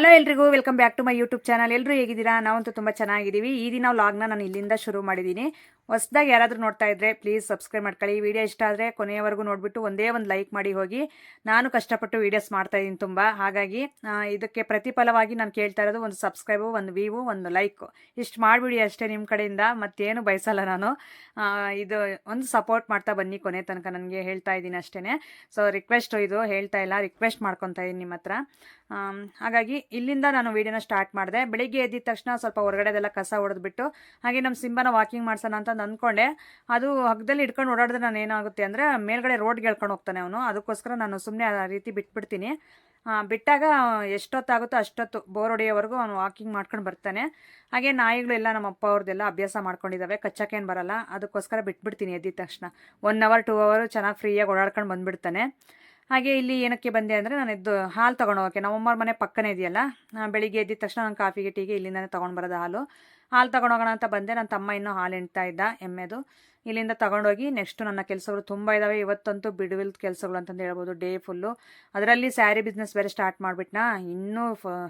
Hello ಎಲ್ರಿಗೂ welcome back to my YouTube channel ಎಲ್ಲರೂ ಹೇಗಿದ್ದೀರಾ? ನಾವಂತೂ ತುಂಬ ಚೆನ್ನಾಗಿದ್ದೀವಿ. ಈ ದಿನ ಲಾಗ್ನ ನಾನು ಇಲ್ಲಿಂದ ಶುರು ಮಾಡಿದ್ದೀನಿ. ಹೊಸದಾಗಿ ಯಾರಾದರೂ ನೋಡ್ತಾ ಇದ್ರೆ ಪ್ಲೀಸ್ ಸಬ್ಸ್ಕ್ರೈಬ್ ಮಾಡ್ಕೊಳ್ಳಿ. ಈ ವಿಡಿಯೋ ಇಷ್ಟ ಆದರೆ ಕೊನೆಯವರೆಗೂ ನೋಡಿಬಿಟ್ಟು ಒಂದೇ ಒಂದು ಲೈಕ್ ಮಾಡಿ ಹೋಗಿ. ನಾನು ಕಷ್ಟಪಟ್ಟು ವೀಡಿಯೋಸ್ ಮಾಡ್ತಾ ಇದ್ದೀನಿ ತುಂಬ. ಹಾಗಾಗಿ ಇದಕ್ಕೆ ಪ್ರತಿಫಲವಾಗಿ ನಾನು ಕೇಳ್ತಾ ಇರೋದು ಒಂದು ಸಬ್ಸ್ಕ್ರೈಬು ಒಂದು ವೀವು ಒಂದು ಲೈಕು ಇಷ್ಟು ಮಾಡಿಬಿಡಿ ಅಷ್ಟೇ ನಿಮ್ಮ ಕಡೆಯಿಂದ. ಮತ್ತೇನು ಬಯಸಲ್ಲ ನಾನು. ಇದು ಒಂದು ಸಪೋರ್ಟ್ ಮಾಡ್ತಾ ಬನ್ನಿ ಕೊನೆ ತನಕ ನನಗೆ ಹೇಳ್ತಾ ಇದ್ದೀನಿ ಅಷ್ಟೇ ಸೊ ರಿಕ್ವೆಸ್ಟು ಇದು. ಹೇಳ್ತಾ ಇಲ್ಲ. ರಿಕ್ವೆಸ್ಟ್ ಮಾಡ್ಕೊತಾ ಇದ್ದೀನಿ ನಿಮ್ಮ ಹತ್ರ. ಹಾಗಾಗಿ ಇಲ್ಲಿಂದ ನಾನು ವೀಡಿಯೋನ ಸ್ಟಾರ್ಟ್ ಮಾಡಿದೆ. ಬೆಳಿಗ್ಗೆ ಎದ್ದಿದ ತಕ್ಷಣ ಸ್ವಲ್ಪ ಹೊರಗಡೆದೆಲ್ಲ ಕಸ ಹೊಡೆದ್ಬಿಟ್ಟು ಹಾಗೆ ನಮ್ಮ ಸಿಂಬನ ವಾಕಿಂಗ್ ಮಾಡ್ಸೋಣ ಅಂತ ಅಂದ್ಕೊಂಡೆ. ಅದು ಹಗ್ಗದಲ್ಲಿ ಇಟ್ಕೊಂಡು ಓಡಾಡಿದ್ರೆ ನಾನು ಏನಾಗುತ್ತೆ ಅಂದರೆ ಮೇಲ್ಗಡೆ ರೋಡ್ಗೆ ಹೇಳ್ಕೊಂಡು ಹೋಗ್ತಾನೆ ಅವನು. ಅದಕ್ಕೋಸ್ಕರ ನಾನು ಸುಮ್ಮನೆ ಆ ರೀತಿ ಬಿಟ್ಬಿಡ್ತೀನಿ. ಬಿಟ್ಟಾಗ ಎಷ್ಟೊತ್ತಾಗುತ್ತೋ ಅಷ್ಟೊತ್ತು ಬೋರ್ ಹೊಡೆಯೋವರೆಗೂ ಅವನು ವಾಕಿಂಗ್ ಮಾಡ್ಕೊಂಡು ಬರ್ತಾನೆ. ಹಾಗೆ ನಾಯಿಗಳೆಲ್ಲ ನಮ್ಮ ಅಪ್ಪ ಅವ್ರದ್ದೆಲ್ಲ ಅಭ್ಯಾಸ ಮಾಡ್ಕೊಂಡಿದ್ದಾವೆ ಕಚ್ಚಕ್ಕೇನು ಬರಲ್ಲ. ಅದಕ್ಕೋಸ್ಕರ ಬಿಟ್ಬಿಡ್ತೀನಿ ಎದ್ದಿದ ತಕ್ಷಣ. ಒನ್ ಅವರ್ ಟೂ ಅವರ್ ಚೆನ್ನಾಗಿ ಫ್ರೀಯಾಗಿ ಓಡಾಡ್ಕೊಂಡು ಬಂದ್ಬಿಡ್ತಾನೆ. ಹಾಗೆ ಇಲ್ಲಿ ಏನಕ್ಕೆ ಬಂದೆ ಅಂದರೆ ನಾನು ಎದ್ದು ಹಾಲು ತೊಗೊಂಡು ಹೋಗೋಕ್ಕೆ. ನಮ್ಮಮ್ಮರ ಮನೆ ಪಕ್ಕನೇ ಇದೆಯಲ್ಲ? ಬೆಳಿಗ್ಗೆ ಎದ್ದಿದ ತಕ್ಷಣ ನಾನು ಕಾಫಿಗೆ, ಟೀಗೆ ಇಲ್ಲಿಂದನೇ ತೊಗೊಂಡು ಬರೋದು ಹಾಲು. ಹಾಲು ತೊಗೊಂಡೋಗೋಣ ಅಂತ ಬಂದೆ. ನನ್ನ ತಮ್ಮ ಇನ್ನೂ ಹಾಲು ಎಣ್ತಾ ಇದ್ದ ಎಮ್ಮೆದು. ಇಲ್ಲಿಂದ ತಗೊಂಡೋಗಿ ನೆಕ್ಸ್ಟ್ ನನ್ನ ಕೆಲಸಗಳು ತುಂಬ ಇದ್ದಾವೆ ಇವತ್ತಂತೂ ಬಿಡುವಿಲ್ ಕೆಲಸಗಳು ಅಂತಂದು ಹೇಳ್ಬೋದು, ಡೇ ಫುಲ್ಲು. ಅದರಲ್ಲಿ ಸ್ಯಾರಿ ಬಿಸ್ನೆಸ್ ಬೇರೆ ಸ್ಟಾರ್ಟ್ ಮಾಡಿಬಿಟ್ನಾ? ಇನ್ನೂ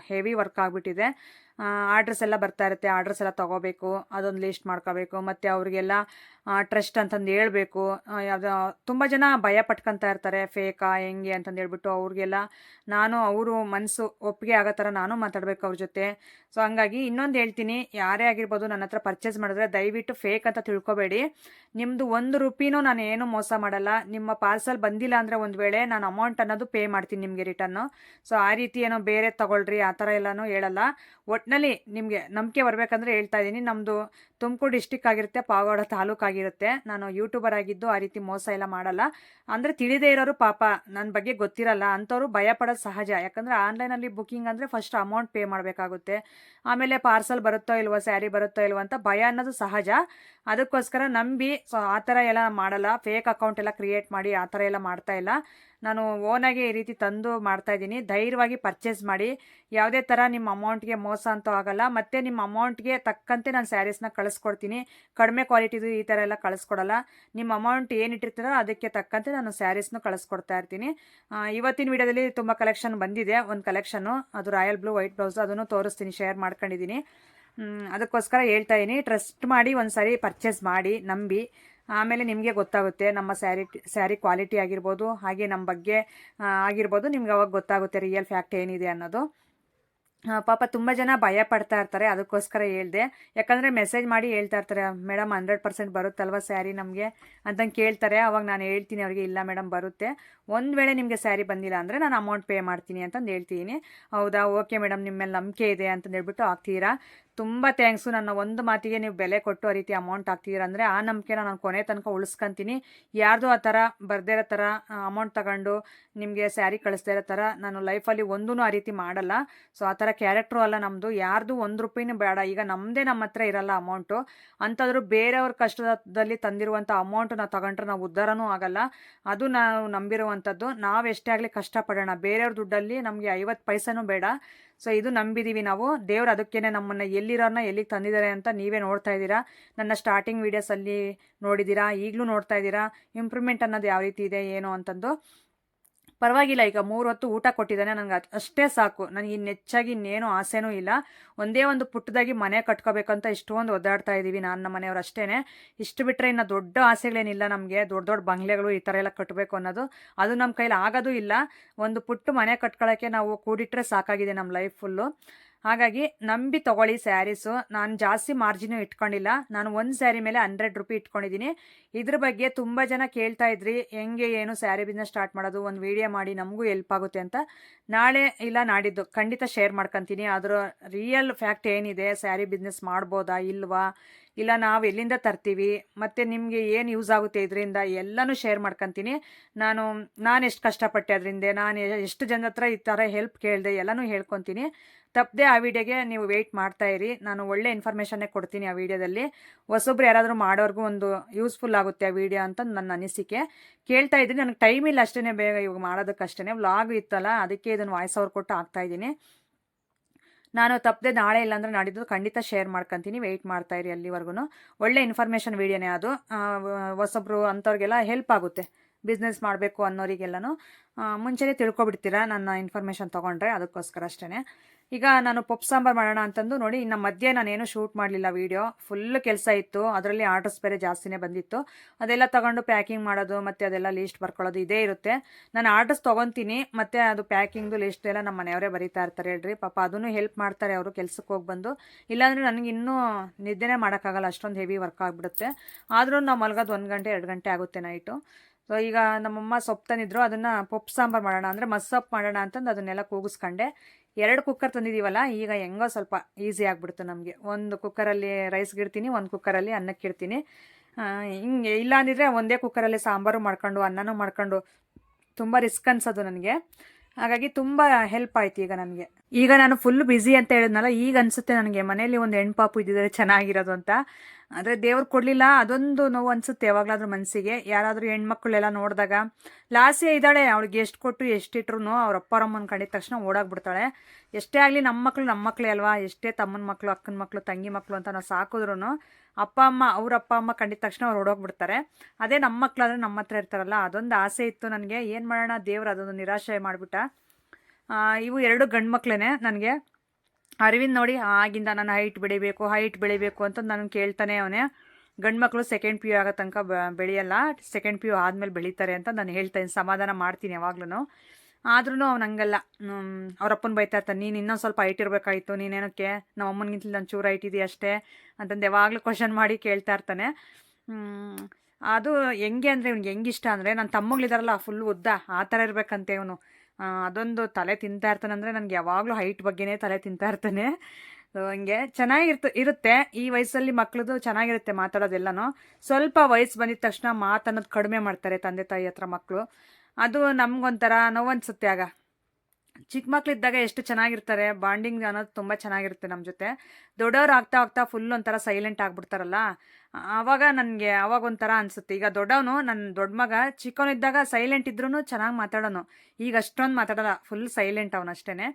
ಹೆವಿ ವರ್ಕ್ ಆಗಿಬಿಟ್ಟಿದೆ. ಆರ್ಡ್ರಸ್ ಎಲ್ಲ ಬರ್ತಾ ಇರುತ್ತೆ. ಆರ್ಡ್ರಸ್ ಎಲ್ಲ ತೊಗೋಬೇಕು, ಅದೊಂದು ಲಿಸ್ಟ್ ಮಾಡ್ಕೋಬೇಕು, ಮತ್ತು ಅವರಿಗೆಲ್ಲ ಟ್ರಸ್ಟ್ ಅಂತಂದು ಹೇಳಬೇಕು. ಯಾವುದೋ, ತುಂಬ ಜನ ಭಯ ಪಟ್ಕೊತಾ ಇರ್ತಾರೆ, ಫೇಕಾ, ಹೆಂಗೆ ಅಂತಂದು ಹೇಳ್ಬಿಟ್ಟು ಅವ್ರಿಗೆಲ್ಲ. ನಾನು, ಅವರು ಮನಸ್ಸು ಒಪ್ಪಿಗೆ ಆಗೋ ಥರ ನಾನು ಮಾತಾಡಬೇಕು ಅವ್ರ ಜೊತೆ. ಸೊ, ಹಂಗಾಗಿ ಇನ್ನೊಂದು ಹೇಳ್ತೀನಿ, ಯಾರೇ ಆಗಿರ್ಬೋದು ನನ್ನ ಹತ್ರ ಪರ್ಚೇಸ್ ಮಾಡಿದ್ರೆ ದಯವಿಟ್ಟು ಫೇಕ್ ಅಂತ ತಿಳ್ಕೊಬೇಡಿ. ನಿಮ್ಮದು ಒಂದು ರೂಪಿನೂ ನಾನು ಏನು ಮೋಸ ಮಾಡಲ್ಲ. ನಿಮ್ಮ ಪಾರ್ಸಲ್ ಬಂದಿಲ್ಲ ಅಂದರೆ ಒಂದು ವೇಳೆ ನಾನು ಅಮೌಂಟ್ ಅನ್ನೋದು ಪೇ ಮಾಡ್ತೀನಿ ನಿಮಗೆ ರಿಟರ್ನು ಸೊ ಆ ರೀತಿ ಏನೋ ಬೇರೆ ತಗೊಳ್ರಿ, ಆ ಥರ ಎಲ್ಲನೂ ಹೇಳಲ್ಲ. ಒಟ್ಟಿನಲ್ಲಿ ನಿಮಗೆ ನಂಬಿಕೆ ಬರಬೇಕಂದ್ರೆ ಹೇಳ್ತಾ ಇದ್ದೀನಿ. ನಮ್ಮದು ತುಮಕೂರು ಡಿಸ್ಟಿಕ್ ಆಗಿರುತ್ತೆ, ಪಾವಗಡ ತಾಲೂಕು ಆಗಿರುತ್ತೆ. ನಾನು ಯೂಟ್ಯೂಬರ್ ಆಗಿದ್ದು ಆ ರೀತಿ ಮೋಸ ಎಲ್ಲ ಮಾಡಲ್ಲ. ಅಂದರೆ ತಿಳಿದೇ ಇರೋರು ಪಾಪ ನನ್ನ ಬಗ್ಗೆ ಗೊತ್ತಿರಲ್ಲ. ಅಂಥವ್ರು ಭಯ ಪಡೋದು ಸಹಜ. ಯಾಕಂದರೆ ಆನ್ಲೈನಲ್ಲಿ ಬುಕ್ಕಿಂಗ್ ಅಂದರೆ ಫಸ್ಟ್ ಅಮೌಂಟ್ ಪೇ ಮಾಡಬೇಕಾಗುತ್ತೆ. ಆಮೇಲೆ ಪಾರ್ಸಲ್ ಬರುತ್ತೋ ಇಲ್ವೋ ಸ್ಯಾರಿ ಬರುತ್ತೋ ಇಲ್ವೋ ಅಂತ ಭಯ ಅನ್ನೋದು ಸಹಜ. ಅದಕ್ಕೋಸ್ಕರ ನಂಬಿ ಸೊ ಆ ಥರ ಎಲ್ಲ ಮಾಡಲ್ಲ. ಫೇಕ್ ಅಕೌಂಟ್ ಎಲ್ಲ ಕ್ರಿಯೇಟ್ ಮಾಡಿ ಆ ಥರ ಎಲ್ಲ ಮಾಡ್ತಾ ಇಲ್ಲ. ನಾನು ಓನಾಗಿ ಈ ರೀತಿ ತಂದು ಮಾಡ್ತಾ ಇದ್ದೀನಿ. ಧೈರ್ಯವಾಗಿ ಪರ್ಚೇಸ್ ಮಾಡಿ. ಯಾವುದೇ ಥರ ನಿಮ್ಮ ಅಮೌಂಟ್ಗೆ ಮೋಸ ಅಂತೂ ಆಗಲ್ಲ. ಮತ್ತು ನಿಮ್ಮ ಅಮೌಂಟ್ಗೆ ತಕ್ಕಂತೆ ನಾನು ಸ್ಯಾರೀಸ್ನ ಕಳಿಸ್ಕೊಡ್ತೀನಿ. ಕಡಿಮೆ ಕ್ವಾಲಿಟಿದು ಈ ಥರ ಎಲ್ಲ ಕಳಿಸ್ಕೊಡಲ್ಲ. ನಿಮ್ಮ ಅಮೌಂಟ್ ಏನು ಇಟ್ಟಿರ್ತೀರೋ ಅದಕ್ಕೆ ತಕ್ಕಂತೆ ನಾನು ಸ್ಯಾರೀಸ್ನು ಕಳಿಸ್ಕೊಡ್ತಾ ಇರ್ತೀನಿ. ಇವತ್ತಿನ ವಿಡಿಯೋದಲ್ಲಿ ತುಂಬ ಕಲೆಕ್ಷನ್ ಬಂದಿದೆ. ಒಂದು ಕಲೆಕ್ಷನು ಅದು ರಾಯಲ್ ಬ್ಲೂ ವೈಟ್ ಬ್ಲೌಸ್ ಅದನ್ನು ತೋರಿಸ್ತೀನಿ ಶೇರ್ ಮಾಡ್ಕೊಂಡಿದ್ದೀನಿ. ಅದಕ್ಕೋಸ್ಕರ ಹೇಳ್ತಾ ಇದ್ದೀನಿ ಟ್ರಸ್ಟ್ ಮಾಡಿ ಒಂದು ಸಾರಿ ಪರ್ಚೇಸ್ ಮಾಡಿ, ನಂಬಿ. ಆಮೇಲೆ ನಿಮಗೆ ಗೊತ್ತಾಗುತ್ತೆ. ನಮ್ಮ ಸ್ಯಾರಿ ಸ್ಯಾರಿ ಕ್ವಾಲಿಟಿ ಆಗಿರ್ಬೋದು, ಹಾಗೆ ನಮ್ಮ ಬಗ್ಗೆ ಆಗಿರ್ಬೋದು, ನಿಮ್ಗೆ ಅವಾಗ ಗೊತ್ತಾಗುತ್ತೆ ರಿಯಲ್ ಫ್ಯಾಕ್ಟ್ ಏನಿದೆ ಅನ್ನೋದು. ಪಾಪ ತುಂಬ ಜನ ಭಯ ಪಡ್ತಾ ಇರ್ತಾರೆ, ಅದಕ್ಕೋಸ್ಕರ ಹೇಳ್ದೆ. ಯಾಕಂದರೆ ಮೆಸೇಜ್ ಮಾಡಿ ಹೇಳ್ತಾ ಇರ್ತಾರೆ ಮೇಡಮ್ ಹಂಡ್ರೆಡ್ ಪರ್ಸೆಂಟ್ ಬರುತ್ತಲ್ವ ಸ್ಯಾರಿ ನಮಗೆ? ಅಂತಂಗೆ ಕೇಳ್ತಾರೆ. ಅವಾಗ ನಾನು ಹೇಳ್ತೀನಿ, ಅವರಿಗೆ ಇಲ್ಲ ಮೇಡಮ್ ಬರುತ್ತೆ. ಒಂದು ವೇಳೆ ನಿಮಗೆ ಸ್ಯಾರಿ ಬಂದಿಲ್ಲ ಅಂದರೆ ನಾನು ಅಮೌಂಟ್ ಪೇ ಮಾಡ್ತೀನಿ ಅಂತಂದು ಹೇಳ್ತೀನಿ ಹೌದಾ? ಓಕೆ ಮೇಡಮ್ ನಿಮ್ಮ ಮೇಲೆ ನಂಬಿಕೆ ಇದೆ ಅಂತಂದು ಹೇಳ್ಬಿಟ್ಟು ಹಾಕ್ತೀರಾ? ತುಂಬ ಥ್ಯಾಂಕ್ಸು ನನ್ನ ಒಂದು ಮಾತಿಗೆ ನೀವು ಬೆಲೆ ಕೊಟ್ಟು ಆ ರೀತಿ ಅಮೌಂಟ್ ಹಾಕ್ತೀರಾ ಅಂದರೆ ಆ ನಂಬಿಕೆನ ನಾನು ಕೊನೆ ತನಕ ಉಳಿಸ್ಕೊಂತೀನಿ. ಯಾರ್ದು ಆ ಥರ ಬರದೇ ಇರೋ ಥರ ಅಮೌಂಟ್ ತಗೊಂಡು ನಿಮಗೆ ಸ್ಯಾರಿ ಕಳಿಸ್ದೇ ಇರೋ ಥರ ನಾನು ಲೈಫಲ್ಲಿ ಒಂದೂ ಆ ರೀತಿ ಮಾಡಲ್ಲ. ಸೊ ಆ ಥರ ಕ್ಯಾರೆಕ್ಟ್ರು ಅಲ್ಲ ನಮ್ಮದು ಯಾರ್ದು ಒಂದು ರೂಪಾಯಿನೂ ಬೇಡ. ಈಗ ನಮ್ಮದೇ ನಮ್ಮ ಹತ್ರ ಇರಲ್ಲ ಅಮೌಂಟು ಅಂಥದ್ರು ಬೇರೆಯವ್ರ ಕಷ್ಟದಲ್ಲಿ ತಂದಿರುವಂಥ ಅಮೌಂಟ್ ನಾವು ತಗೊಂಡ್ರೆ ನಾವು ಉದ್ಧಾರನೂ ಆಗಲ್ಲ. ಅದು ನಾವು ನಂಬಿರುವಂಥದ್ದು. ನಾವು ಎಷ್ಟೇ ಆಗಲಿ ಕಷ್ಟಪಡೋಣ. ಬೇರೆಯವ್ರ ದುಡ್ಡಲ್ಲಿ ನಮಗೆ ಐವತ್ತು ಪೈಸೆನೂ ಬೇಡ. ಸೊ ಇದು ನಂಬಿದ್ದೀವಿ ನಾವು. ದೇವ್ರು ಅದಕ್ಕೇನೆ ನಮ್ಮನ್ನು ಎಲ್ಲಿರೋನ್ನ ಎಲ್ಲಿಗೆ ತಂದಿದ್ದಾರೆ ಅಂತ ನೀವೇ ನೋಡ್ತಾ ಇದ್ದೀರಾ. ನನ್ನ ಸ್ಟಾರ್ಟಿಂಗ್ ವೀಡಿಯೋಸಲ್ಲಿ ನೋಡಿದ್ದೀರಾ. ಈಗಲೂ ನೋಡ್ತಾ ಇದ್ದೀರಾ. ಇಂಪ್ರೂವ್ಮೆಂಟ್ ಅನ್ನೋದು ಯಾವ ರೀತಿ ಇದೆ, ಏನು ಅಂತಂದು. ಪರವಾಗಿಲ್ಲ, ಈಗ ಮೂರು ಹೊತ್ತು ಊಟ ಕೊಟ್ಟಿದ್ದಾನೆ ನನಗೆ ಅಷ್ಟೇ ಸಾಕು. ನನಗೆ ಇನ್ನು ಹೆಚ್ಚಾಗಿ ಇನ್ನೇನು ಆಸೆನೂ ಇಲ್ಲ. ಒಂದೇ ಒಂದು ಪುಟ್ಟದಾಗಿ ಮನೆ ಕಟ್ಕೋಬೇಕಂತ ಇಷ್ಟೊಂದು ಒದ್ದಾಡ್ತಾ ಇದ್ದೀವಿ ನಾನು ನಮ್ಮ ಮನೆಯವ್ರು ಅಷ್ಟೇ ಇಷ್ಟು ಬಿಟ್ಟರೆ ಇನ್ನು ದೊಡ್ಡ ಆಸೆಗಳೇನಿಲ್ಲ ನಮಗೆ. ದೊಡ್ಡ ದೊಡ್ಡ ಬಂಗ್ಲೆಗಳು ಈ ಥರ ಎಲ್ಲ ಕಟ್ಟಬೇಕು ಅನ್ನೋದು. ಅದು ನಮ್ಮ ಕೈಲಿ ಆಗೋದು ಇಲ್ಲ. ಒಂದು ಪುಟ್ಟ ಮನೆ ಕಟ್ಕೊಳ್ಳೋಕ್ಕೆ ನಾವು ಕೂಡಿಟ್ರೆ ಸಾಕಾಗಿದೆ ನಮ್ಮ ಲೈಫ್ ಫುಲ್ಲು. ಹಾಗಾಗಿ ನಂಬಿ ತಗೊಳ್ಳಿ ಸ್ಯಾರೀಸು. ನಾನು ಜಾಸ್ತಿ ಮಾರ್ಜಿನು ಇಟ್ಕೊಂಡಿಲ್ಲ. ನಾನು ಒಂದು ಸ್ಯಾರಿ ಮೇಲೆ ಹಂಡ್ರೆಡ್ ರುಪಿ ಇಟ್ಕೊಂಡಿದ್ದೀನಿ ಇದ್ರ ಬಗ್ಗೆ ತುಂಬ ಜನ ಕೇಳ್ತಾ ಇದ್ರಿ, ಹೆಂಗೆ ಏನು ಸ್ಯಾರಿ ಬಿಸ್ನೆಸ್ ಸ್ಟಾರ್ಟ್ ಮಾಡೋದು ಒಂದು ವಿಡಿಯೋ ಮಾಡಿ ನಮಗೂ ಹೆಲ್ಪ್ ಆಗುತ್ತೆ ಅಂತ. ನಾಳೆ ಇಲ್ಲ ನಾಡಿದ್ದು ಖಂಡಿತ ಶೇರ್ ಮಾಡ್ಕೊತೀನಿ. ಅದರ ರಿಯಲ್ ಫ್ಯಾಕ್ಟ್ ಏನಿದೆ, ಸ್ಯಾರಿ ಬಿಸ್ನೆಸ್ ಮಾಡ್ಬೋದಾ, ಇಲ್ವಾ? ಇಲ್ಲ ನಾವು ಎಲ್ಲಿಂದ ತರ್ತೀವಿ? ಮತ್ತು ನಿಮಗೆ ಏನು ಯೂಸ್ ಆಗುತ್ತೆ ಇದರಿಂದ ಎಲ್ಲನೂ ಶೇರ್ ಮಾಡ್ಕೊತೀನಿ. ನಾನು ನಾನು ಎಷ್ಟು ಕಷ್ಟಪಟ್ಟೆ ಅದರಿಂದ, ನಾನು ಎಷ್ಟು ಜನ ಹತ್ರ ಈ ಥರ ಹೆಲ್ಪ್ ಕೇಳಿದೆ ಎಲ್ಲನೂ ಹೇಳ್ಕೊತೀನಿ. ತಪ್ಪದೆ ಆ ವಿಡಿಯೋಗೆ ನೀವು ವೆಯ್ಟ್ ಮಾಡ್ತಾ ಇರಿ. ನಾನು ಒಳ್ಳೆ ಇನ್ಫಾರ್ಮೇಷನ್ನೇ ಕೊಡ್ತೀನಿ ಆ ವಿಡಿಯೋದಲ್ಲಿ. ಹೊಸೊಬ್ರು ಯಾರಾದರೂ ಮಾಡೋರ್ಗೂ ಒಂದು ಯೂಸ್ಫುಲ್ ಆಗುತ್ತೆ ಆ ವಿಡಿಯೋ ಅಂತ ನನ್ನ ಅನಿಸಿಕೆ. ಕೇಳ್ತಾ ಇದ್ದೀನಿ. ನನಗೆ ಟೈಮ್ ಇಲ್ಲ ಅಷ್ಟೇ ಬೇಗ ಇವಾಗ ಮಾಡೋದಕ್ಕಷ್ಟೇ ವ್ಲಾಗ್ ಇತ್ತಲ್ಲ, ಅದಕ್ಕೆ ಇದನ್ನು ವಾಯ್ಸ್ ಅವ್ರು ಕೊಟ್ಟು ಆಗ್ತಾ ಇದ್ದೀನಿ. ನಾನು ತಪ್ಪದೆ ನಾಳೆ ಇಲ್ಲಾಂದ್ರೆ ನಾಡಿದ್ದು ಖಂಡಿತ ಶೇರ್ ಮಾಡ್ಕೊತೀನಿ. ವೆಯ್ಟ್ ಮಾಡ್ತಾ ಇರಿ ಅಲ್ಲಿವರೆಗೂ ಒಳ್ಳೆ ಇನ್ಫಾರ್ಮೇಷನ್ ವೀಡಿಯೋನೇ ಅದು. ಹೊಸೊಬ್ರು ಅಂಥವ್ರಿಗೆಲ್ಲ ಹೆಲ್ಪ್ ಆಗುತ್ತೆ. ಬಿಸ್ನೆಸ್ ಮಾಡಬೇಕು ಅನ್ನೋರಿಗೆಲ್ಲನೂ ಮುಂಚೆನೇ ತಿಳ್ಕೊಬಿಡ್ತೀರಾ ನನ್ನ ಇನ್ಫಾರ್ಮೇಷನ್ ತೊಗೊಂಡ್ರೆ ಅದಕ್ಕೋಸ್ಕರ ಅಷ್ಟೇ ಈಗ ನಾನು ಪಪ್ಪು ಸಾಂಬಾರು ಮಾಡೋಣ ಅಂತಂದು ನೋಡಿ, ಇನ್ನು ಮಧ್ಯೆ ನಾನೇನು ಶೂಟ್ ಮಾಡಲಿಲ್ಲ ವೀಡಿಯೋ ಫುಲ್ ಕೆಲಸ ಇತ್ತು, ಅದರಲ್ಲಿ ಆರ್ಡರ್ಸ್ ಬೇರೆ ಜಾಸ್ತಿನೇ ಬಂದಿತ್ತು. ಅದೆಲ್ಲ ತಗೊಂಡು ಪ್ಯಾಕಿಂಗ್ ಮಾಡೋದು, ಮತ್ತು ಅದೆಲ್ಲ ಲೀಸ್ಟ್ ಬರ್ಕೊಳ್ಳೋದು ಇದೇ ಇರುತ್ತೆ. ನಾನು ಆರ್ಡರ್ಸ್ ತೊಗೊತೀನಿ, ಮತ್ತು ಅದು ಪ್ಯಾಕಿಂಗ್ದು ಲೀಸ್ಟ್ ಎಲ್ಲ ನಮ್ಮ ಮನೆಯವರೇ ಬರೀತಾ ಇರ್ತಾರೆ ಹೇಳ್ರಿ. ಪಾಪ ಅದನ್ನು ಹೆಲ್ಪ್ ಮಾಡ್ತಾರೆ ಅವರು ಕೆಲ್ಸಕ್ಕೆ ಹೋಗಿ ಬಂದು. ಇಲ್ಲಾಂದರೆ ನನಗೆ ಇನ್ನೂ ನಿದ್ದೆನೇ ಮಾಡೋಕ್ಕಾಗಲ್ಲ, ಅಷ್ಟೊಂದು ಹೆವಿ ವರ್ಕ್ ಆಗಿಬಿಡುತ್ತೆ. ಆದರೂ ನಾವು ಮಲಗೋದು ಒಂದು ಗಂಟೆ, ಎರಡು ಗಂಟೆ ಆಗುತ್ತೆ ನೈಟು ಸೊ ಈಗ ನಮ್ಮಮ್ಮ ಸೊಪ್ಪು ತಂದಿದ್ರು ಅದನ್ನು ಪಪ್ಪು ಸಾಂಬಾರು ಮಾಡೋಣ ಅಂದರೆ ಮಸ್ಸೊಪ್ಪು ಮಾಡೋಣ ಅಂತಂದು ಅದನ್ನೆಲ್ಲ ಕೂಗಿಸ್ಕೊಂಡೆ. ಎರಡು ಕುಕ್ಕರ್ ತಂದಿದ್ದೀವಲ್ಲ ಈಗ ಹೆಂಗೋ ಸ್ವಲ್ಪ ಈಸಿ ಆಗಿಬಿಡ್ತು ನಮಗೆ. ಒಂದು ಕುಕ್ಕರಲ್ಲಿ ರೈಸ್ಗೆ ಇಡ್ತೀನಿ ಒಂದು ಕುಕ್ಕರಲ್ಲಿ ಅನ್ನಕ್ಕೆ ಇಡ್ತೀನಿ. ಹಿಂಗೆ ಇಲ್ಲ ಅಂದಿದ್ರೆ ಒಂದೇ ಕುಕ್ಕರಲ್ಲಿ ಸಾಂಬಾರು ಮಾಡ್ಕೊಂಡು, ಅನ್ನನೂ ಮಾಡ್ಕೊಂಡು, ತುಂಬ ರಿಸ್ಕ್ ಅನ್ಸೋದು ನನಗೆ. ಹಾಗಾಗಿ ತುಂಬ ಹೆಲ್ಪ್ ಆಯ್ತು ಈಗ ನನಗೆ. ಈಗ ನಾನು ಫುಲ್ ಬ್ಯುಸಿ ಅಂತ ಹೇಳಿದ್ನಲ್ಲ, ಈಗ ಅನ್ಸುತ್ತೆ ನನಗೆ ಮನೆಯಲ್ಲಿ ಒಂದು ಹೆಣ್ಪಾಪು ಇದ್ದಿದ್ರೆ ಚೆನ್ನಾಗಿರೋದು ಅಂತ. ಆದರೆ ದೇವ್ರು ಕೊಡಲಿಲ್ಲ, ಅದೊಂದು ನೋವು ಅನಿಸುತ್ತೆ ಯಾವಾಗಲಾದ್ರೂ ಮನಸ್ಸಿಗೆ ಯಾರಾದರೂ ಹೆಣ್ಮಕ್ಳೆಲ್ಲ ನೋಡಿದಾಗ ಲಾಸೇ ಇದ್ದಾಳೆ, ಅವಳಿಗೆ ಎಷ್ಟು ಕೊಟ್ಟು ಎಷ್ಟಿಟ್ರು ಅವ್ರ ಅಪ್ಪರಮ್ಮನ ಕಂಡಿದ ತಕ್ಷಣ ಓಡಾಗ್ಬಿಡ್ತಾಳೆ. ಎಷ್ಟೇ ಆಗಲಿ ನಮ್ಮ ಮಕ್ಕಳು ನಮ್ಮ ಮಕ್ಕಳೇ ಅಲ್ವಾ? ಎಷ್ಟೇ ತಮ್ಮನ ಮಕ್ಕಳು ಅಕ್ಕನ ಮಕ್ಕಳು ತಂಗಿ ಮಕ್ಕಳು ಅಂತ ನಾವು ಸಾಕಿದ್ರು ಅಪ್ಪ, ಅಮ್ಮ, ಅವ್ರ ಅಪ್ಪ, ಅಮ್ಮ ಕಂಡಿದ ತಕ್ಷಣ ಅವ್ರು ಓಡೋಗ್ಬಿಡ್ತಾರೆ. ಅದೇ ನಮ್ಮ ಮಕ್ಕಳಾದ್ರೆ ನಮ್ಮ ಹತ್ರ ಇರ್ತಾರಲ್ಲ, ಅದೊಂದು ಆಸೆ ಇತ್ತು ನನಗೆ. ಏನು ಮಾಡೋಣ ದೇವ್ರು ಅದೊಂದು ನಿರಾಶೆ ಮಾಡಿಬಿಟ್ಟ. ಇವು ಎರಡು ಗಂಡು ಮಕ್ಕಳೇ ನನಗೆ. ಅರಿವಿಂದ್ ನೋಡಿ ಆಗಿಂದ ನಾನು ಹೈಟ್ ಬೆಳಿಬೇಕು ಹೈಟ್ ಬೆಳಿಬೇಕು ಅಂತ ನಾನು ಕೇಳ್ತಾನೆ ಅವನೇ. ಗಂಡು ಮಕ್ಕಳು ಸೆಕೆಂಡ್ ಪಿ ಯು ಆಗೋ ತನಕ ಬೆಳೆಯಲ್ಲ ಸೆಕೆಂಡ್ ಪಿ ಯು ಆದಮೇಲೆ ಬೆಳೀತಾರೆ ಅಂತ ನಾನು ಹೇಳ್ತೇನೆ ಸಮಾಧಾನ ಮಾಡ್ತೀನಿ ಯಾವಾಗ್ಲೂ ಆದ್ರೂ ಅವ್ನು ಹಂಗಲ್ಲ. ಅವರಪ್ಪನ ಬೈತಾ ಇರ್ತಾನೆ, ನೀನು ಇನ್ನೊಂದು ಸ್ವಲ್ಪ ಹೈಟ್ ಇರಬೇಕಾಯ್ತು ನೀನೇನಕ್ಕೆ ನಮ್ಮ ಅಮ್ಮನಿಗಿಂತ ನಾನು ಚೂರು ಹೈಟ್ ಇದೆಯಾ ಅಷ್ಟೇ? ಅಂತಂದು ಯಾವಾಗಲೂ ಕ್ವಶನ್ ಮಾಡಿ ಕೇಳ್ತಾ ಇರ್ತಾನೆ. ಅದು ಹೆಂಗೆ ಅಂದರೆ ಇವ್ನಿಗೆ ಹೆಂಗೆ ಇಷ್ಟ ಅಂದರೆ ನನ್ನ ತಮ್ಮಗಳಿದಾರಲ್ಲ ಫುಲ್ ಉದ್ದ, ಆ ಥರ ಇರಬೇಕಂತೆ ಇವನು. ಅದೊಂದು ತಲೆ ತಿಂತಾ ಇರ್ತಾನೆ ಅಂದರೆ ನನಗೆ ಯಾವಾಗಲೂ ಹೈಟ್ ಬಗ್ಗೆನೇ ತಲೆ ತಿಂತಾ ಇರ್ತಾನೆ. ಹಂಗೆ ಚೆನ್ನಾಗಿರ್ತ, ಇರುತ್ತೆ. ಈ ವಯಸ್ಸಲ್ಲಿ ಮಕ್ಳದು ಚೆನ್ನಾಗಿರುತ್ತೆ ಮಾತಾಡೋದೆಲ್ಲನೂ. ಸ್ವಲ್ಪ ವಯಸ್ಸು ಬಂದಿದ ತಕ್ಷಣ ಮಾತನ್ನೋದು ಕಡಿಮೆ ಮಾಡ್ತಾರೆ ತಂದೆ ತಾಯಿ ಹತ್ರ ಮಕ್ಕಳು ಅದು ನಮ್ಗೊಂಥರ ನೋವನ್ಸುತ್ತೆ ಆಗ. ಚಿಕ್ಕ ಮಕ್ಳಿದ್ದಾಗ ಎಷ್ಟು ಚೆನ್ನಾಗಿರ್ತಾರೆ, ಬಾಂಡಿಂಗ್ ಅನ್ನೋದು ತುಂಬ ಚೆನ್ನಾಗಿರುತ್ತೆ ನಮ್ಮ ಜೊತೆ. ದೊಡ್ಡವ್ರು ಆಗ್ತಾ ಆಗ್ತಾ ಫುಲ್ ಒಂಥರ ಸೈಲೆಂಟ್ ಆಗ್ಬಿಡ್ತಾರಲ್ಲ? ಆವಾಗ ನನಗೆ ಅವಾಗ ಒಂಥರ ಅನಿಸುತ್ತೆ. ಈಗ ದೊಡ್ಡವನು ನನ್ನ ದೊಡ್ಡ ಮಗ ಚಿಕ್ಕವನಿದ್ದಾಗ ಸೈಲೆಂಟ್ ಇದ್ರೂ ಚೆನ್ನಾಗಿ ಮಾತಾಡೋನು. ಈಗ ಅಷ್ಟೊಂದು ಮಾತಾಡಲ್ಲ ಫುಲ್ ಸೈಲೆಂಟ್ ಅವನು ಅಷ್ಟೇ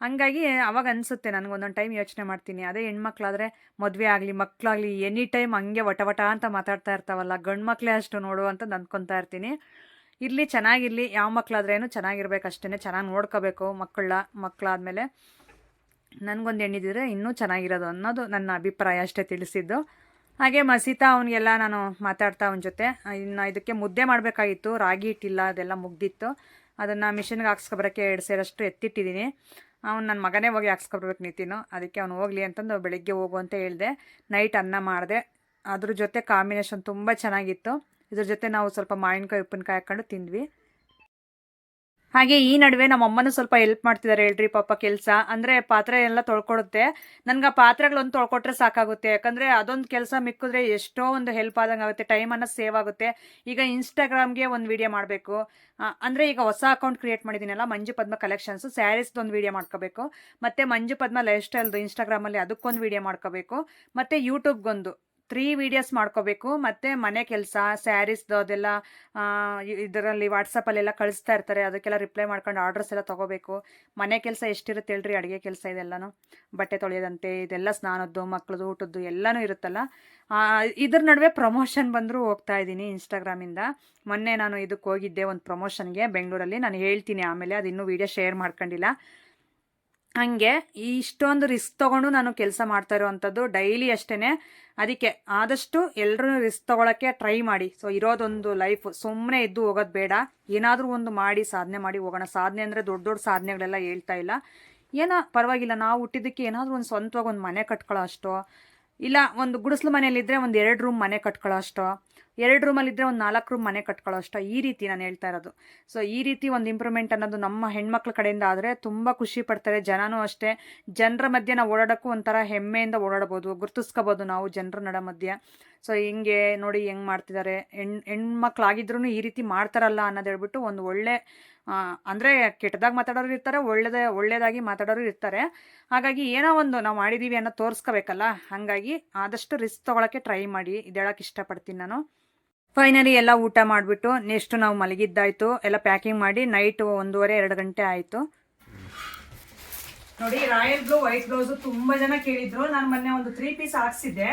ಹಂಗಾಗಿ ಅವಾಗ ಅನಿಸುತ್ತೆ ನನಗೆ ಒಂದೊಂದು ಟೈಮ್ ಯೋಚನೆ ಮಾಡ್ತೀನಿ. ಅದೇ ಹೆಣ್ಮಕ್ಳಾದರೆ ಮದುವೆ ಆಗಲಿ ಮಕ್ಕಳಾಗಲಿ ಎನಿ ಟೈಮ್ ಹಂಗೆ ವಟ ವಟ ಅಂತ ಮಾತಾಡ್ತಾ ಇರ್ತಾವಲ್ಲ ಗಂಡು ಮಕ್ಕಳೇ ಅಷ್ಟು ನೋಡು ಅಂತ ಅಂದ್ಕೊತಾ ಇರ್ತೀನಿ. ಇರಲಿ, ಚೆನ್ನಾಗಿರಲಿ, ಯಾವ ಮಕ್ಕಳಾದ್ರೇನು ಚೆನ್ನಾಗಿರ್ಬೇಕು ಅಷ್ಟೇ ಚೆನ್ನಾಗಿ ನೋಡ್ಕೋಬೇಕು ಮಕ್ಕಳ ಮಕ್ಕಳಾದಮೇಲೆ ನನಗೊಂದು ಹೆಣ್ಣಿದ್ರೆ ಇನ್ನೂ ಚೆನ್ನಾಗಿರೋದು ಅನ್ನೋದು ನನ್ನ ಅಭಿಪ್ರಾಯ ಅಷ್ಟೇ ತಿಳಿಸಿದ್ದು. ಹಾಗೆ ಮಸೀತಾ ಅವನಿಗೆಲ್ಲ ನಾನು ಮಾತಾಡ್ತಾ ಅವನ ಜೊತೆ. ಇನ್ನು ಇದಕ್ಕೆ ಮುದ್ದೆ ಮಾಡಬೇಕಾಗಿತ್ತು, ರಾಗಿ ಹಿಟ್ಟಿಲ್ಲ, ಅದೆಲ್ಲ ಮುಗ್ದಿತ್ತು. ಅದನ್ನು ಮಿಷಿನ್ಗೆ ಹಾಕ್ಸ್ಕೊಬರೋಕ್ಕೆ ಎರಡು ಸೇರಷ್ಟು ಎತ್ತಿಟ್ಟಿದ್ದೀನಿ. ಅವ್ನು ನನ್ನ ಮಗನೇ ಹೋಗಿ ಹಾಕ್ಸ್ಕೊಬರ್ಬೇಕು ನೀತಿನೂ. ಅದಕ್ಕೆ ಅವ್ನು ಹೋಗಲಿ ಅಂತಂದು ಬೆಳಿಗ್ಗೆ ಹೋಗು ಅಂತ ಹೇಳಿದೆ. ನೈಟ್ ಅನ್ನ ಮಾಡಿದೆ. ಅದ್ರ ಜೊತೆ ಕಾಂಬಿನೇಷನ್ ತುಂಬ ಚೆನ್ನಾಗಿತ್ತು. ಇದ್ರ ಜೊತೆ ನಾವು ಸ್ವಲ್ಪ ಮಾವಿನಕಾಯಿ, ಉಪ್ಪಿನಕಾಯಿ ಹಾಕೊಂಡು ತಿಂದ್ವಿ. ಹಾಗೆ ಈ ನಡುವೆ ನಮ್ಮ ಅಮ್ಮನೂ ಸ್ವಲ್ಪ ಹೆಲ್ಪ್ ಮಾಡ್ತಿದ್ದಾರೆ. ಹೇಳ್ರಿ ಪಾಪ ಕೆಲಸ. ಅಂದರೆ ಪಾತ್ರೆ ಎಲ್ಲ ತೊಳ್ಕೊಡುತ್ತೆ. ನನಗೆ ಆ ಪಾತ್ರೆಗಳೊಂದು ತೊಳ್ಕೊಟ್ರೆ ಸಾಕಾಗುತ್ತೆ. ಯಾಕಂದರೆ ಅದೊಂದು ಕೆಲಸ ಮಿಕ್ಕಿದ್ರೆ ಎಷ್ಟೋ ಒಂದು ಹೆಲ್ಪ್ ಆದಂಗೆ ಆಗುತ್ತೆ ಟೈಮನ್ನು ಸೇವ್ ಆಗುತ್ತೆ. ಈಗ ಇನ್ಸ್ಟಾಗ್ರಾಮ್ಗೆ ಒಂದು ವಿಡಿಯೋ ಮಾಡಬೇಕು. ಅಂದರೆ ಈಗ ಹೊಸ ಅಕೌಂಟ್ ಕ್ರಿಯೇಟ್ ಮಾಡಿದ್ದೀನಲ್ಲ, ಮಂಜು ಪದ್ಮ ಕಲೆಕ್ಷನ್ಸು ಸ್ಯಾರೀಸ್ದು ಒಂದು ವಿಡಿಯೋ ಮಾಡ್ಕೋಬೇಕು. ಮತ್ತು ಮಂಜು ಪದ್ಮ ಲೈಫ್ ಸ್ಟೈಲ್ದು ಇನ್ಸ್ಟಾಗ್ರಾಮಲ್ಲಿ ಅದಕ್ಕೊಂದು ವಿಡಿಯೋ ಮಾಡ್ಕೋಬೇಕು. ಮತ್ತು ಯೂಟ್ಯೂಬ್ಗೊಂದು ತ್ರೀ ವೀಡಿಯೋಸ್ ಮಾಡ್ಕೋಬೇಕು, ಮತ್ತು ಮನೆ ಕೆಲಸ ಸ್ಯಾರೀಸ್ದು ಅದೆಲ್ಲ ಇದರಲ್ಲಿ ವಾಟ್ಸಪ್ಪಲ್ಲೆಲ್ಲ ಕಳಿಸ್ತಾ ಇರ್ತಾರೆ, ಅದಕ್ಕೆಲ್ಲ ರಿಪ್ಲೈ ಮಾಡ್ಕೊಂಡು ಆರ್ಡರ್ಸ್ ಎಲ್ಲ ತೊಗೋಬೇಕು. ಮನೆ ಕೆಲಸ ಎಷ್ಟಿರುತ್ತೆ ಹೇಳ್ರಿ, ಅಡುಗೆ ಕೆಲಸ ಇದೆಲ್ಲನೂ? ಬಟ್ಟೆ ತೊಳೆಯೋದಂತೆ, ಇದೆಲ್ಲ ಸ್ನಾನದ್ದು, ಮಕ್ಳದ್ದು, ಊಟದ್ದು ಎಲ್ಲನೂ ಇರುತ್ತಲ್ಲ? ಇದ್ರ ನಡುವೆ ಪ್ರಮೋಷನ್ ಬಂದರೂ ಹೋಗ್ತಾ ಇದ್ದೀನಿ ಇನ್ಸ್ಟಾಗ್ರಾಮಿಂದ ಮೊನ್ನೆ ನಾನು ಇದಕ್ಕೆ ಹೋಗಿದ್ದೆ ಒಂದು ಪ್ರಮೋಷನ್ಗೆ ಬೆಂಗಳೂರಲ್ಲಿ. ನಾನು ಹೇಳ್ತೀನಿ ಆಮೇಲೆ, ಅದು ಇನ್ನೂ ವೀಡಿಯೋ ಶೇರ್ ಮಾಡ್ಕೊಂಡಿಲ್ಲ. ಹಂಗೆ ಇಷ್ಟೊಂದು ರಿಸ್ಕ್ ತಗೊಂಡು ನಾನು ಕೆಲಸ ಮಾಡ್ತಾ ಇರೋವಂಥದ್ದು ಡೈಲಿ ಅಷ್ಟೇ ಅದಕ್ಕೆ ಆದಷ್ಟು ಎಲ್ಲರೂ ರಿಸ್ಕ್ ತೊಗೊಳಕ್ಕೆ ಟ್ರೈ ಮಾಡಿ. ಸೊ ಇರೋದೊಂದು ಲೈಫ್ ಸುಮ್ಮನೆ ಇದ್ದು ಹೋಗೋದು ಬೇಡ. ಏನಾದರೂ ಒಂದು ಮಾಡಿ, ಸಾಧನೆ ಮಾಡಿ ಹೋಗೋಣ. ಸಾಧನೆ ಅಂದರೆ ದೊಡ್ಡ ದೊಡ್ಡ ಸಾಧನೆಗಳೆಲ್ಲ ಹೇಳ್ತಾ ಇಲ್ಲ. ಏನೋ ಪರವಾಗಿಲ್ಲ. ನಾವು ಹುಟ್ಟಿದ್ದಕ್ಕೆ ಏನಾದರೂ ಒಂದು ಸ್ವಂತವಾಗಿ ಒಂದು ಮನೆ ಕಟ್ಕೊಳ್ಳೋ ಅಷ್ಟೋ. ಇಲ್ಲ, ಒಂದು ಗುಡಿಸ್ಲು ಮನೇಲಿದ್ದರೆ ಒಂದು ಎರಡು ರೂಮ್ ಮನೆ ಕಟ್ಕೊಳ್ಳೋ ಅಷ್ಟೋ, ಎರಡು ರೂಮಲ್ಲಿದ್ದರೆ ಒಂದು ನಾಲ್ಕು ರೂಮ್ ಮನೆ ಕಟ್ಕೊಳ್ಳೋ ಈ ರೀತಿ ನಾನು ಹೇಳ್ತಾ ಇರೋದು. ಸೊ ಈ ರೀತಿ ಒಂದು ಇಂಪ್ರೂವ್ಮೆಂಟ್ ಅನ್ನೋದು ನಮ್ಮ ಹೆಣ್ಮಕ್ಳ ಕಡೆಯಿಂದ ಆದರೆ ತುಂಬ ಖುಷಿ ಪಡ್ತಾರೆ ಜನನೂ ಅಷ್ಟೇ. ಜನರ ಮಧ್ಯೆ ನಾವು ಓಡಾಡೋಕ್ಕೂ ಒಂಥರ ಹೆಮ್ಮೆಯಿಂದ ಓಡಾಡ್ಬೋದು, ಗುರ್ತಿಸ್ಕೋಬೋದು ನಾವು ಜನರ ನಡ ಮಧ್ಯೆ ಸೊ ಹಿಂಗೆ ನೋಡಿ ಹೆಂಗೆ ಮಾಡ್ತಿದ್ದಾರೆ ಹೆಣ್ ಹೆಣ್ಮಕ್ಳಾಗಿದ್ರೂ ಈ ರೀತಿ ಮಾಡ್ತಾರಲ್ಲ ಅನ್ನೋದು ಹೇಳ್ಬಿಟ್ಟು ಒಂದು ಒಳ್ಳೆ ಅಂದರೆ ಕೆಟ್ಟದಾಗಿ ಮಾತಾಡೋರು ಇರ್ತಾರೆ, ಒಳ್ಳೆದ ಒಳ್ಳೆಯದಾಗಿ ಮಾತಾಡೋರು ಇರ್ತಾರೆ. ಹಾಗಾಗಿ ಏನೋ ಒಂದು ನಾವು ಮಾಡಿದ್ದೀವಿ ಅನ್ನೋ ತೋರಿಸ್ಕೋಬೇಕಲ್ಲ? ಹಾಗಾಗಿ ಆದಷ್ಟು ರಿಸ್ಕ್ ತೊಗೊಳಕ್ಕೆ ಟ್ರೈ ಮಾಡಿ. ಇದೇಳಕ್ಕೆ ಇಷ್ಟಪಡ್ತೀನಿ ನಾನು. ಫೈನಲಿ ಎಲ್ಲ ಊಟ ಮಾಡಿಬಿಟ್ಟು ನೆಕ್ಸ್ಟ್ ನಾವು ಮಲಗಿದ್ದಾಯ್ತು. ಎಲ್ಲ ಪ್ಯಾಕಿಂಗ್ ಮಾಡಿ ನೈಟು ಒಂದೂವರೆ, ಎರಡು ಗಂಟೆ ಆಯಿತು. ನೋಡಿ ರಾಯಲ್ ಬ್ಲೂ, ವೈಟ್ ಬ್ಲೌಸು ತುಂಬ ಜನ ಕೇಳಿದ್ರು. ನಾನು ಮೊನ್ನೆ ಒಂದು ತ್ರೀ ಪೀಸ್ ಹಾಕ್ಸಿದ್ದೆ.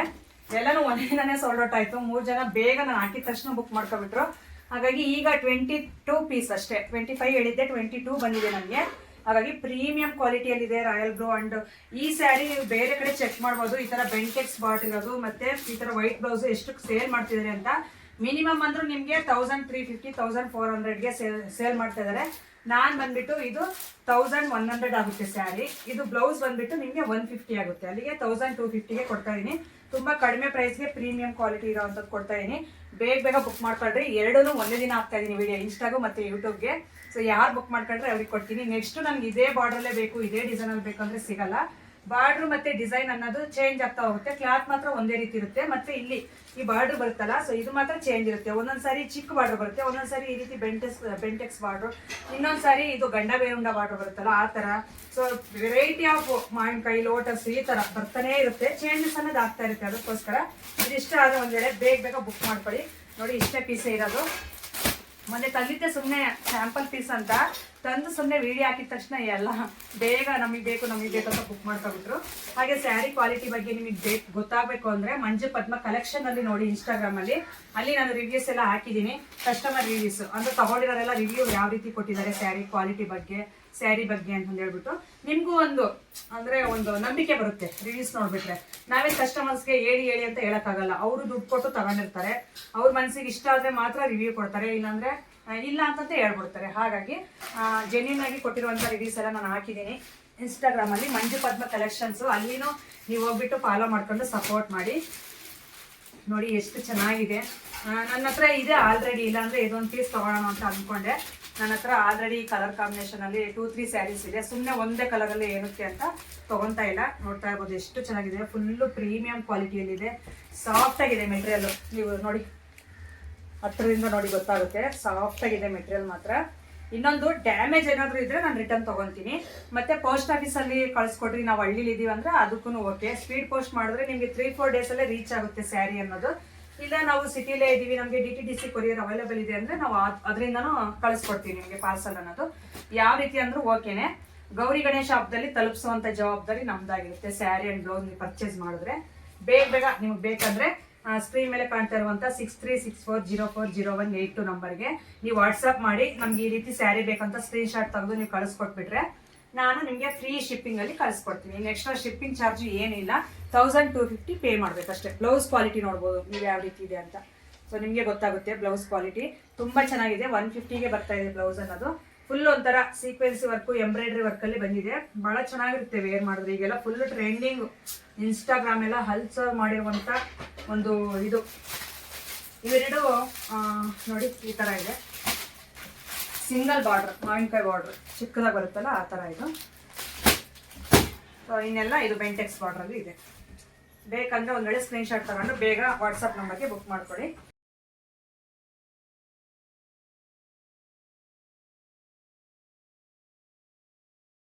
ಎಲ್ಲನೂ ದಿನನೇ ಸೋಲ್ಡ್ ಔಟ್ ಆಯ್ತು. ಮೂರು ಜನ ಬೇಗ ನಾನು ಹಾಕಿದ ತಕ್ಷಣ ಬುಕ್ ಮಾಡ್ಕೊಬಿಟ್ರು. ಹಾಗಾಗಿ ಈಗ ಟ್ವೆಂಟಿ ಟೂ ಪೀಸ್ ಅಷ್ಟೇ. ಟ್ವೆಂಟಿ ಫೈವ್ ಹೇಳಿದ್ದೆ ಟ್ವೆಂಟಿ ಟೂ ಬಂದಿದೆ ನನಗೆ ಹಾಗಾಗಿ ಪ್ರೀಮಿಯಂ ಕ್ವಾಲಿಟಿಯಲ್ಲಿದೆ ರಾಯಲ್ ಬ್ಲೂ ಅಂಡ್ ಈ ಸ್ಯಾರಿ ಬೇರೆ ಕಡೆ ಚೆಕ್ ಮಾಡ್ಬೋದು. ಈ ಥರ ಬೆಂಟೆಕ್ಸ್ ಬಾಟ್ ಇರೋದು, ಮತ್ತೆ ಈ ಥರ ವೈಟ್ ಬ್ಲೌಸ್ ಎಷ್ಟು ಸೇಲ್ ಮಾಡ್ತಿದ್ದಾರೆ ಅಂತ. ಮಿನಿಮಮ್ ಅಂದರೂ ನಿಮಗೆ thousand three fifty thousand four ಹಂಡ್ರೆಡ್ಗೆ sale sale ಮಾಡ್ತಾ ಇದ್ದಾರೆ. ನಾನ್ ಬಂದ್ಬಿಟ್ಟು ಇದು ತೌಸಂಡ್ ಒನ್ ಹಂಡ್ರೆಡ್ ಆಗುತ್ತೆ ಸ್ಯಾರಿ. ಇದು ಬ್ಲೌಸ್ ಬಂದ್ಬಿಟ್ಟು ನಿಮಗೆ ಒನ್ ಫಿಫ್ಟಿ ಆಗುತ್ತೆ. ಅಲ್ಲಿಗೆ ತೌಸಂಡ್ ಟೂ ಫಿಫ್ಟಿಗೆ ಕೊಡ್ತಾ ಇದೀನಿ. ತುಂಬಾ ಕಡಿಮೆ ಪ್ರೈಸ್ಗೆ ಪ್ರೀಮಿಯಂ ಕ್ವಾಲಿಟಿ ಇರೋವಂಥದ್ದು ಕೊಡ್ತಾ ಇದೀನಿ. ಬೇಗ ಬೇಗ ಬುಕ್ ಮಾಡ್ಕೊಳ್ರಿ ಎರಡೂ ಒಂದೇ ದಿನ ಆಗ್ತಾ ಇದೀನಿ ವಿಡಿಯೋ ಇನ್ಸ್ಟಾಗು ಮತ್ತೆ ಯೂಟ್ಯೂಬ್ಗೆ ಸೊ ಯಾರು ಬುಕ್ ಮಾಡ್ಕೊಂಡ್ರೆ ಅವ್ರಿಗೆ ಕೊಡ್ತೀನಿ. ನೆಕ್ಸ್ಟ್ ನನಗೆ ಇದೇ ಬಾರ್ಡರ್ಲೇ ಬೇಕು, ಇದೇ ಡಿಸೈನ್ ಅಲ್ಲಿ ಬೇಕು ಅಂದರೆ ಸಿಗಲ್ಲ. ಬಾರ್ಡ್ರ್ ಮತ್ತೆ ಡಿಸೈನ್ ಅನ್ನೋದು ಚೇಂಜ್ ಆಗ್ತಾ ಹೋಗುತ್ತೆ. ಕ್ಲಾತ್ ಮಾತ್ರ ಒಂದೇ ರೀತಿ ಇರುತ್ತೆ. ಮತ್ತೆ ಇಲ್ಲಿ ಈ ಬಾರ್ಡ್ರು ಬರುತ್ತಲ್ಲ ಸೊ ಇದು ಮಾತ್ರ ಚೇಂಜ್ ಇರುತ್ತೆ. ಒಂದೊಂದು ಸಾರಿ ಚಿಕ್ಕ ಬಾರ್ಡರ್ ಬರುತ್ತೆ, ಒಂದೊಂದು ಸಾರಿ ಈ ರೀತಿ ಬೆಂಟೆಕ್ಸ್ ಬೆಂಟೆಕ್ಸ್ ಬಾರ್ಡ್ರು, ಇನ್ನೊಂದು ಸಾರಿ ಇದು ಗಂಡ ಬೇರುಂಡ ಬಾರ್ಡ್ರು ಬರುತ್ತಲ್ಲ, ಆ ತರ. ಸೊ ವೆರೈಟಿ ಆಫ್ ಮಾವಿನಕಾಯಿ ಲೋಟಸ್ ಈ ತರ ಬರ್ತಾನೆ ಇರುತ್ತೆ. ಚೇಂಜಸ್ ಅನ್ನೋದು ಆಗ್ತಾ ಇರುತ್ತೆ ಅದಕ್ಕೋಸ್ಕರ. ಇದಿಷ್ಟ ಆದ ಒಂದು ವೇಳೆ ಬೇಗ ಬೇಗ ಬುಕ್ ಮಾಡ್ಕೊಳ್ಳಿ. ನೋಡಿ ಇಷ್ಟೇ ಪೀಸೇ ಇರೋದು. ಮೊನ್ನೆ ತಂದಿದ್ದೆ ಸುಮ್ಮನೆ ಸ್ಯಾಂಪಲ್ ಪೀಸ್ ಅಂತ. ತಂದು ಸುಮ್ಮನೆ ವಿಡಿಯೋ ಹಾಕಿದ ತಕ್ಷಣ ಎಲ್ಲ ಬೇಗ ನಮಗೆ ಬೇಕು ನಮಗೆ ಬೇಕು ಅಂತ ಬುಕ್ ಮಾಡ್ಕೊಬಿಟ್ರು ಹಾಗೆ ಸ್ಯಾರಿ ಕ್ವಾಲಿಟಿ ಬಗ್ಗೆ ನಿಮಗೆ ಬೇಕು ಗೊತ್ತಾಗಬೇಕು ಅಂದ್ರೆ ಮಂಜು ಪದ್ಮ ಕಲೆಕ್ಷನಲ್ಲಿ ನೋಡಿ ಇನ್ಸ್ಟಾಗ್ರಾಮಲ್ಲಿ ಅಲ್ಲಿ. ನಾನು ರಿವ್ಯೂಸ್ ಎಲ್ಲ ಹಾಕಿದ್ದೀನಿ. ಕಸ್ಟಮರ್ ರಿವ್ಯೂಸ್ ಅಂದರೆ ತಗೊಂಡಿರೋರೆಲ್ಲ ರಿವ್ಯೂ ಯಾವ ರೀತಿ ಕೊಟ್ಟಿದ್ದಾರೆ ಸ್ಯಾರಿ ಕ್ವಾಲಿಟಿ ಬಗ್ಗೆ ಸ್ಯಾರಿ ಬಗ್ಗೆ ಅಂತ ಹೇಳ್ಬಿಟ್ಟು. ನಿಮ್ಗೂ ಒಂದು, ಅಂದ್ರೆ ಒಂದು ನಂಬಿಕೆ ಬರುತ್ತೆ ರಿವ್ಯೂಸ್ ನೋಡಿಬಿಟ್ರೆ. ನಾವೇ ಕಸ್ಟಮರ್ಸ್ಗೆ ಹೇಳಿ ಹೇಳಿ ಅಂತ ಹೇಳೋಕ್ಕಾಗಲ್ಲ. ಅವರು ದುಡ್ಡು ಕೊಟ್ಟು ತಗೊಂಡಿರ್ತಾರೆ. ಅವ್ರ ಮನಸ್ಸಿಗೆ ಇಷ್ಟ ಆದ್ರೆ ಮಾತ್ರ ರಿವ್ಯೂ ಕೊಡ್ತಾರೆ. ಇಲ್ಲಾಂದರೆ ಇಲ್ಲ ಅಂತಂತ ಹೇಳ್ಬಿಡ್ತಾರೆ. ಹಾಗಾಗಿ ಜೆನ್ಯೂನ್ ಆಗಿ ಕೊಟ್ಟಿರುವಂತ ರಿವ್ಯೂಸ್ ಎಲ್ಲ ನಾನು ಹಾಕಿದ್ದೀನಿ. ಇನ್ಸ್ಟಾಗ್ರಾಮ್ ಅಲ್ಲಿ ಮಂಜು ಪದ್ಮ ಕಲೆಕ್ಷನ್ಸ್ ಅಲ್ಲಿನೂ ನೀವು ಹೋಗ್ಬಿಟ್ಟು ಫಾಲೋ ಮಾಡ್ಕೊಂಡು ಸಪೋರ್ಟ್ ಮಾಡಿ. ನೋಡಿ ಎಷ್ಟು ಚೆನ್ನಾಗಿದೆ. ನನ್ನ ಹತ್ರ ಇದೆ ಆಲ್ರೆಡಿ ಇಲ್ಲಾಂದ್ರೆ ಇದೊಂದು ಪೀಸ್ ತಗೊಳ್ಳೋಣ ಅಂತ ಅನ್ಕೊಂಡೆ. ನನ್ನ ಹತ್ರ ಆಲ್ರೆಡಿ ಕಲರ್ ಕಾಂಬಿನೇಷನ್ ಅಲ್ಲಿ ಟೂ ತ್ರೀ ಸ್ಯಾರೀಸ್ ಇದೆ. ಸುಮ್ಮನೆ ಒಂದೇ ಕಲರ್ ಅಲ್ಲಿ ಏನಕ್ಕೆ ಅಂತ ತಗೊಂತ ಇಲ್ಲ. ನೋಡ್ತಾ ಇರ್ಬೋದು ಎಷ್ಟು ಚೆನ್ನಾಗಿದೆ. ಫುಲ್ಲು ಪ್ರೀಮಿಯಂ ಕ್ವಾಲಿಟಿಯಲ್ಲಿದೆ ಸಾಫ್ಟ್ ಆಗಿದೆ ಮೆಟೀರಿಯಲ್ ನೀವು ನೋಡಿ ಹತ್ರದಿಂದ ನೋಡಿ ಗೊತ್ತಾಗುತ್ತೆ. ಸಾಫ್ಟ್ ಆಗಿದೆ ಮೆಟೀರಿಯಲ್ ಮಾತ್ರ. ಇನ್ನೊಂದು ಡ್ಯಾಮೇಜ್ ಏನಾದರೂ ಇದ್ರೆ ನಾನು ರಿಟರ್ನ್ ತಗೊಂತೀನಿ. ಮತ್ತೆ ಪೋಸ್ಟ್ ಆಫೀಸ್ ಅಲ್ಲಿ ಕಳ್ಸಿಕೊಡ್ರಿ, ನಾವು ಹಳ್ಳಿಲಿ ಇದೀವಿ ಅಂದ್ರೆ ಅದಕ್ಕೂ ಓಕೆ ಸ್ಪೀಡ್ ಪೋಸ್ಟ್ ಮಾಡಿದ್ರೆ ನಿಮಗೆ ತ್ರೀ ಫೋರ್ ಡೇಸ್ ಅಲ್ಲೇ ರೀಚ್ ಆಗುತ್ತೆ ಸ್ಯಾರಿ ಅನ್ನೋದು. ಇಲ್ಲ ನಾವು ಸಿಟಿಲೇ ಇದೀವಿ, ನಮಗೆ D T D C courier available ಇದೆ ಅಂದ್ರೆ ನಾವು ಅದರಿಂದನೂ ಕಳಿಸ್ಕೊಡ್ತೀವಿ ನಿಮಗೆ ಪಾರ್ಸಲ್ ಅನ್ನೋದು. ಯಾವ ರೀತಿ ಅಂದ್ರೂ ಓಕೆನೆ ಗೌರಿ ಗಣೇಶ ಹಬ್ಬದಲ್ಲಿ ತಲುಪಿಸುವಂತ ಜವಾಬ್ದಾರಿ ನಮ್ದಾಗಿರುತ್ತೆ. ಸ್ಯಾರಿ ಅಂಡ್ ಬ್ಲೌಸ್ ನೀವು ಪರ್ಚೇಸ್ ಮಾಡಿದ್ರೆ. ಬೇಗ ಬೇಗ ನಿಮ್ಗೆ ಬೇಕಂದ್ರೆ ಸ್ಕ್ರೀನ್ ಮೇಲೆ ಕಾಣ್ತಾ ಇರುವಂತ six three six four zero four zero one eight two ನಂಬರ್ಗೆ ನೀವು ವಾಟ್ಸಪ್ ಮಾಡಿ ನಮ್ಗೆ ಈ ರೀತಿ ಸ್ಯಾರಿ ಬೇಕಂತ ಸ್ಕ್ರೀನ್ ಶಾಟ್ ತೆಗೆದು ನೀವು ಕಳಿಸ್ಕೊಟ್ಬಿಟ್ರೆ ನಾನು ನಿಮಗೆ ಫ್ರೀ ಶಿಪ್ಪಿಂಗ್ ಅಲ್ಲಿ ಕಳಿಸ್ಕೊಡ್ತೀನಿ. ಎಕ್ಸ್ಟ್ರಾ ಶಿಪ್ಪಿಂಗ್ ಚಾರ್ಜ್ ಏನಿಲ್ಲ ತೌಸಂಡ್ ಟೂ ಫಿಫ್ಟಿ ಪೇ ಮಾಡ್ಬೇಕಷ್ಟೇ. ಬ್ಲೌಸ್ ಕ್ವಾಲಿಟಿ ನೋಡ್ಬೋದು, ನೀವು ಯಾವ ರೀತಿ ಇದೆ ಅಂತ. ಸೊ ನಿಮಗೆ ಗೊತ್ತಾಗುತ್ತೆ ಬ್ಲೌಸ್ ಕ್ವಾಲಿಟಿ ತುಂಬಾ ಚೆನ್ನಾಗಿದೆ ಒನ್ ಫಿಫ್ಟಿಗೆ ಬರ್ತಾ ಇದೆ ಬ್ಲೌಸ್ ಅನ್ನೋದು. ಫುಲ್ ಒಂಥರ ಸೀಕ್ವೆನ್ಸಿ ವರ್ಕು ಎಂಬ್ರಾಯ್ಡ್ರಿ ವರ್ಕ್ ಅಲ್ಲಿ ಬಂದಿದೆ. ಬಹಳ ಚೆನ್ನಾಗಿರುತ್ತೆ ವೇರ್ ಮಾಡಿದ್ರೆ. ಈಗೆಲ್ಲ ಫುಲ್ ಟ್ರೆಂಡಿಂಗ್ ಇನ್ಸ್ಟಾಗ್ರಾಮ್ ಎಲ್ಲ ಹಲ್ಸರ್ ಮಾಡಿರುವಂತ ಒಂದು ಇದು. ಇವೆರಡು ನೋಡಿ ಈ ತರ ಇದೆ. ಸಿಂಗಲ್ ಬಾರ್ಡರ್ ಮಾವಿನಕಾಯಿ ಬಾರ್ಡರ್ ಚಿಕ್ಕದಾಗಿ ಬರುತ್ತಲ್ಲ ಆ ತರ ಇದು. ಸೊ ಇನ್ನೆಲ್ಲ ಇದು ಬೆಂಟೆಕ್ಸ್ ಬಾರ್ಡರ್ ಅಲ್ಲಿ ಇದೆ. ಬೇಕಂದ್ರೆ ಒಂದು ವೇಳೆ ಸ್ಕ್ರೀನ್ ಶಾಟ್ ತಗೊಂಡು ಬೇಗ ವಾಟ್ಸಪ್ ನಂಬರ್ಗೆ ಬುಕ್ ಮಾಡ್ಕೊಳ್ಳಿ